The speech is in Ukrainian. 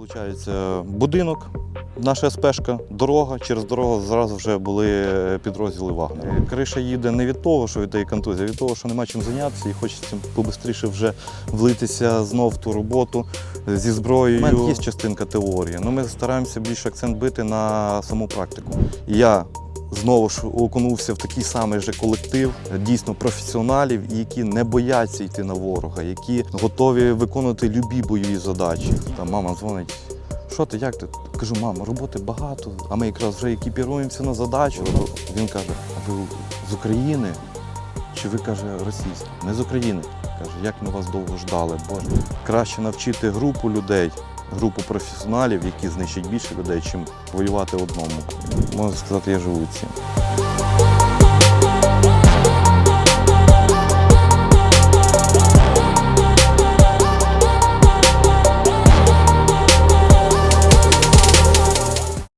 Получається, будинок, наша спешка, дорога. Через дорогу зразу вже були підрозділи Вагнера. Криша їде не від того, що від контузія, а від того, що нема чим зайнятися, і хочеться побистріше вже влитися знов в ту роботу зі зброєю. У мене є частинка теорії, але ми стараємося більше акцент бити на саму практику. Я знову ж окунувся в такий самий же колектив дійсно професіоналів, які не бояться йти на ворога, які готові виконувати любі бойові задачі. Там мама дзвонить. Що ти, як ти? Кажу, мама, роботи багато, а ми якраз вже екіпіруємося на задачу. Він каже: а ви з України? Чи ви каже російські? Ми з України. Каже, як ми вас довго ждали, Боже. Краще навчити групу людей, групу професіоналів, які знищать більше людей, чим воювати одному. Можна сказати, я живу цим.